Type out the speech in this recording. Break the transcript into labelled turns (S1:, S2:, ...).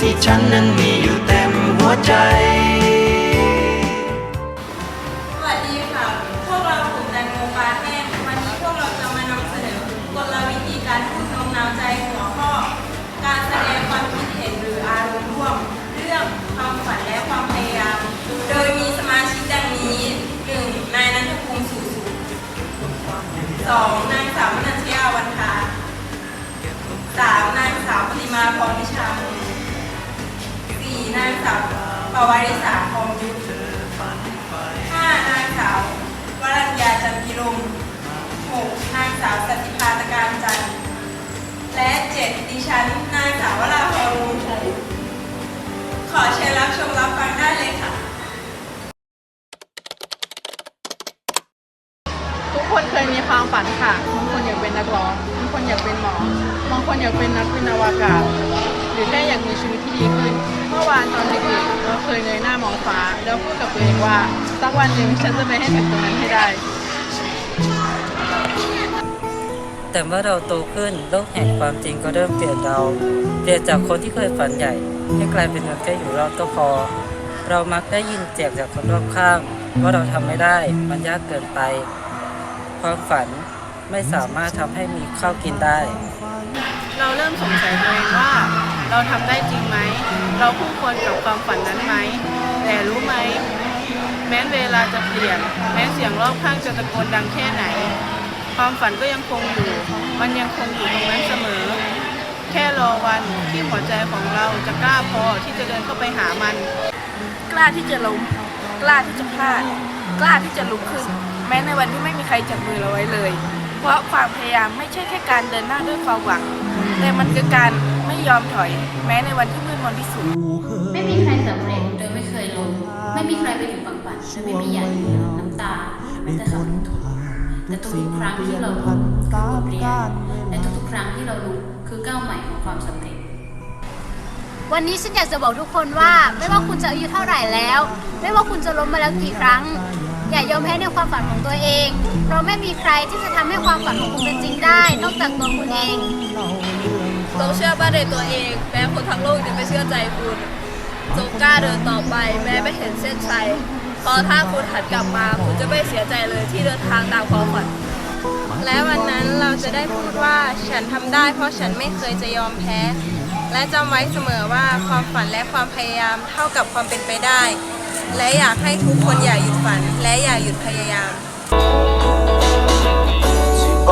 S1: ที่ฉันนั้นมีอยู่เต็มหัวใจ
S2: สวัสดีค่ะ พวกเรากลุ่มแตงโมปาแห้งวันนี้พวกเราจะมานำเสนอกลวิธีการพูดโน้มน้าวใจหัวข้อ การแสดงความคิดเห็นหรืออารมณ์ร่วม เรื่องความฝันและความพยายาม โดยมีสมาชิกดังนี้ 1. นายนันทภูมิสุสุสองนางสาวมนัญชยาวันทาสาม พรวิชามนสี่นางสาวปวาริสาคองยุทธห้านางสาววรัญญาจันพิรมหกนางสาวสติภาตการจันทร์และเจ็ดดิฉันนางสาววราพรวงศ์พงขอเชิญรับชมรับฟังได้เลยค่ะ
S3: ทุกคนเค ยมีความฝันค่ะ บางคนอยากเป็นนักร้อง บางคนอยากเป็นหมอ บางคนอยากเป็นนักบินอวกาศ หรือแค่อยากมีชีวิตที่ดีขึ้น เมื่อวานตอนเด็กๆเราเคยเงยหน้ามองฟ้า แล้วพูดกับตัวเองว่า สักวันหนึ่งฉันจะไปให้ถึงตรงนั้นให้ได้
S4: แต่เมื่อเราโตขึ้นโลกแห่งความจริงก็เริ่มเปลี่ยนเรา เปลี่ยนจากคนที่เคยฝันใหญ่ให้กลายเป็นคนแค่อยู่รอดก็พอ เรามักได้ยินเสียงจากคนรอบข้างว่าเราทำไม่ได้ มันยากเกินไป ความฝันไม่สามารถทำให้มีข้าวกินได้
S3: เราเริ่มสงสัยตัวเองว่า เราทำได้จริงไหม เราคู่ควรกับความฝันนั้นไหม แต่รู้ไหม แม้เวลาจะเปลี่ยน แม้เสียงรอบข้างจะตะโกนดังแค่ไหน ความฝันก็ยังคงอยู่ มันยังคงอยู่ตรงนั้นเสมอ แค่รอวันที่หัวใจของเราจะกล้าพอที่จะเดินเข้าไปหามัน
S5: กล้าที่จะล้มกล้าที่จะพลาด กล้าที่จะลุกขึ้น แม้ในวันที่ไม่มีใครจับมือเราไว้เลย เพราะความพยายามไม่ใช่แค่การเดินหน้าด้วยความหวัง แต่มันคือการไม่ยอมถอย แม้ในวันที่มืดมนที่สุด
S6: ไม่มีใครสำเร็จโดยไม่เคยล้มไม่มีใครไปถึงฝั่งฝันโดยไม่มีหยาดเหงื่อน้ำตาแม้แต่คำพูดแต่ทุกๆครั้งที่เราล้มคือบทเรียนและทุกๆ ครั้งที่เราลุกคือก้าวใหม่ของความสำเร็จ
S7: วันนี้ฉันอยากจะบอกทุกคนว่า ไม่ว่าคุณจะอายุเท่าไหร่แล้ว ไม่ว่าคุณจะล้มมาแล้วกี่ครั้ง อย่ายอมแพ้ในความฝันของตัวเอง เพราะไม่มีใครที่จะทำให้ความฝันของคุณเป็นจริงได้ นอกจากตัวคุณเอง
S2: ต้องเชื่อมั่นในตัวเองแม้คนทั้งโลกจะไม่เชื่อใจคุณจงกล้าเดินต่อไป แม้ไม่เห็นเส้นชัยเพราะถ้าคุณหันกลับมาคุณจะไม่เสียใจเลยที่เดินทางตามความฝันและวันนั้นเราจะได้พูดว่าฉันทำได้ เพราะฉันไม่เคยจะยอมแพ้ และจำไว้เสมอว่าความฝันและความพยายามเท่ากับความเป็นไปได้ และอยากให้ทุกคนอย่าหยุดฝัน และอย่าหยุดพยายาม
S1: ที่บ